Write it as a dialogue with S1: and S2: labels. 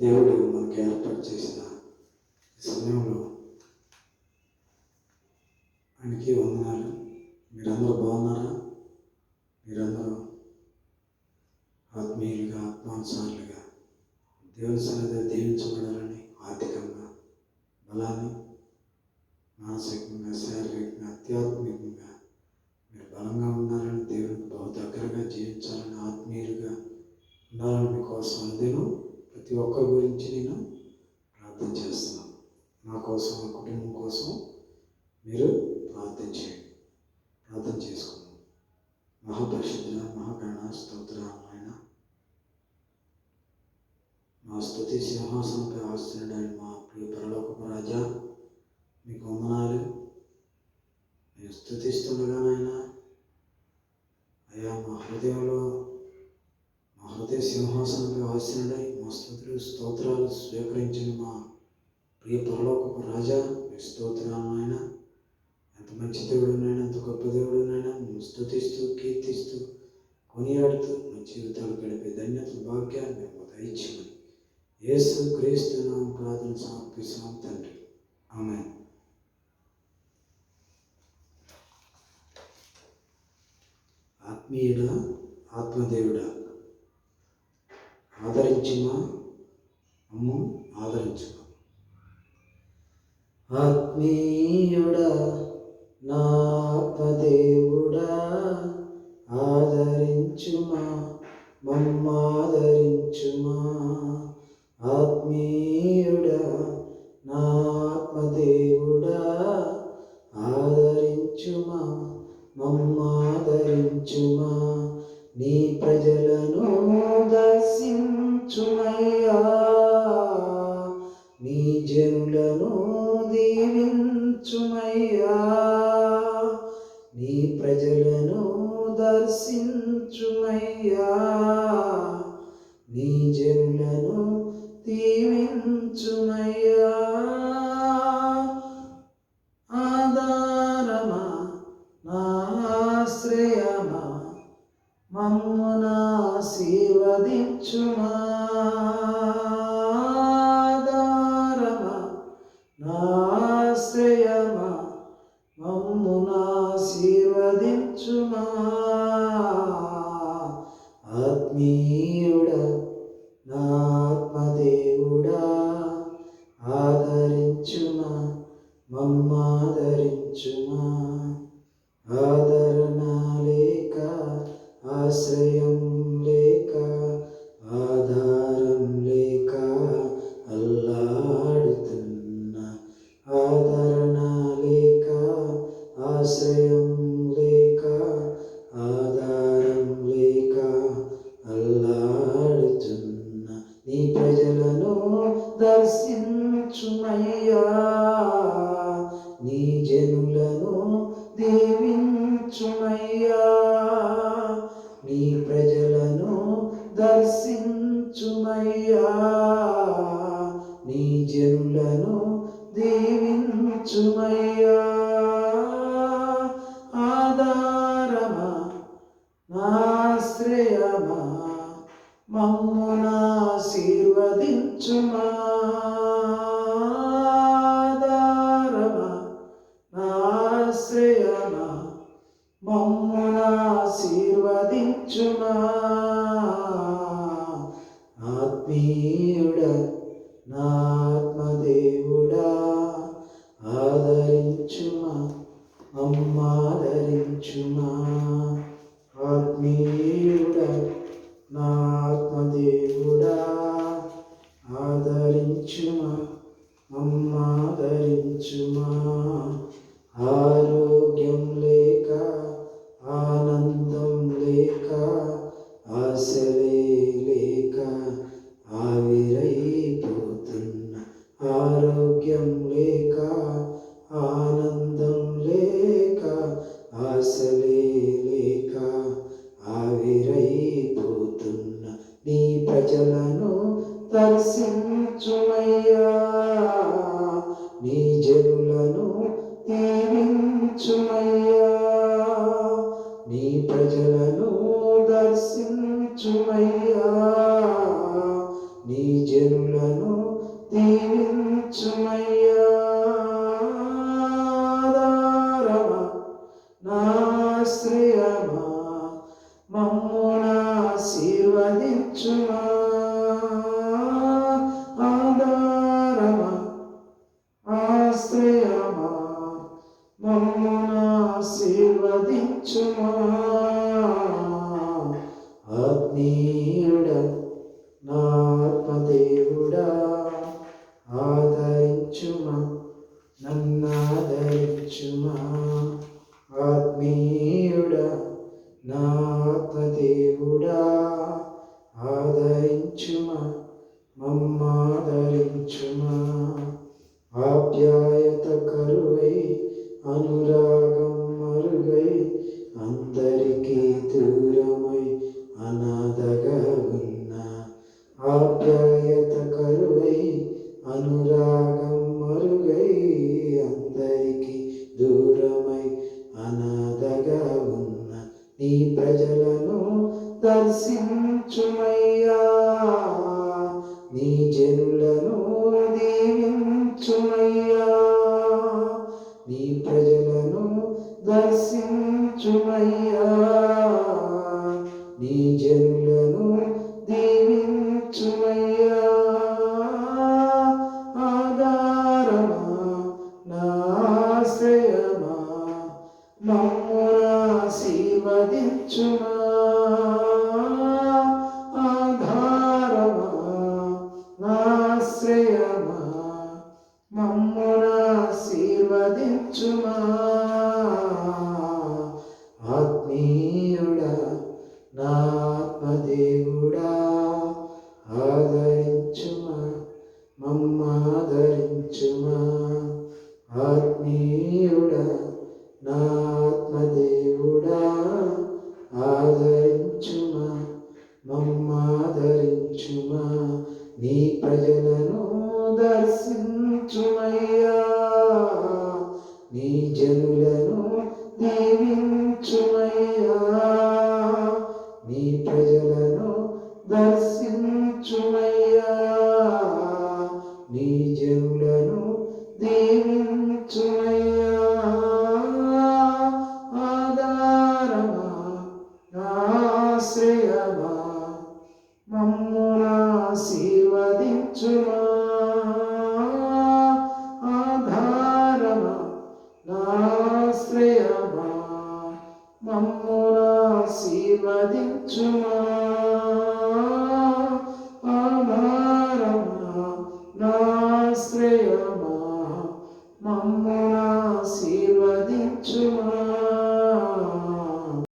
S1: దేవుడు మనకి ఏర్పాటు చేసిన ఈ సమయంలో ఆయనకి వందనాలు. మీరందరూ బాగున్నారా? మీరందరూ ఆత్మీయులుగా ఆత్మానుసారులుగా దేవుని సన్నిధి దీవించబడాలని ప్రతి ఒక్కరి గురించి నేను ప్రార్థన చేస్తున్నాను. నా కోసం నా కుటుంబం కోసం మీరు ప్రార్థన చేయండి. ప్రార్థన చేసుకున్నాం మహాపరిషుద్ధ మహాగణ స్తోత్ర ఆయన మా స్థుతి సింహాసనంపై ఆస్తుడైన మా ప్రియ పరలోకపు రాజా మీకు వందనాలు. నేను స్థుతిస్తుండగానైనా అయ్యా మా హృదయంలో మా హృదయ సింహాసనంపై ఆసనుడై స్థుతులు స్తోత్రాలు స్వీకరించిన మా ప్రియ పరలోకపు రాజా మీ స్తోత్రాలు ఎంత మంచి దేవుడునైనా ఎంత గొప్ప దేవుడునైనా మేము స్థుతిస్తూ కీర్తిస్తూ కొనియాడుతూ మా జీవితాలు గడిపే ధన్యత భాగ్యాన్ని మేము దయచేయమని యేసు క్రీస్తు నామ ప్రార్థన సమర్పిస్తున్నాం తండ్రి. ఆమె ఆత్మీయుడా ఆత్మదేవుడా ఆదరించుమా అమ్ము ఆదరించుమా ఆత్మీయుడా నా ఆత్మదేవుడా ఆదరించుమా మమ్మాదరించుమా. ఆత్మీయుడా నీ జనులను దీవించుమయ్యా. నీ ప్రజలను దర్శించుమయ్యా. నీ జనులను దీవించుమయ్యా. నాశ్రయమా మమ్మున ఆశీర్వదించుమా? ఆత్మీయుడా నా ఆదరించుమా? మమ్మాదరించుమా ఆదరణ లేక ఆశ్రయం నీ జనులను దీవించుమయ్యా. నీ ప్రజలను దర్శించుమయ్యా. నీ జనులను దీవించుమయ్యా. ఆధారమా ఆశ్రయమా మమ్మునాశీర్వదించుమా దీవించుమయ్యా మమ్మనాశీర్వదించుమా ఆత్మీయుడ నాత్మదేవుడా ఆదరించుమా? నన్నాదరించుమా నీ ప్రజలను దర్శించుమయ్యా. నీ జనులను దీవించుమయ్యా. నీ ప్రజలను దర్శించుమయ్యా. నీ జనులను దీవించుమయ్యా. ఆధారమా నాశ్రయమా మమ్మ ఆశీర్వదించును. ఆశ్రయమా? మమ్మునాశీర్వదించుమా ఆధారమా? నాశ్రయమా మమ్మునాశీర్వదించుమా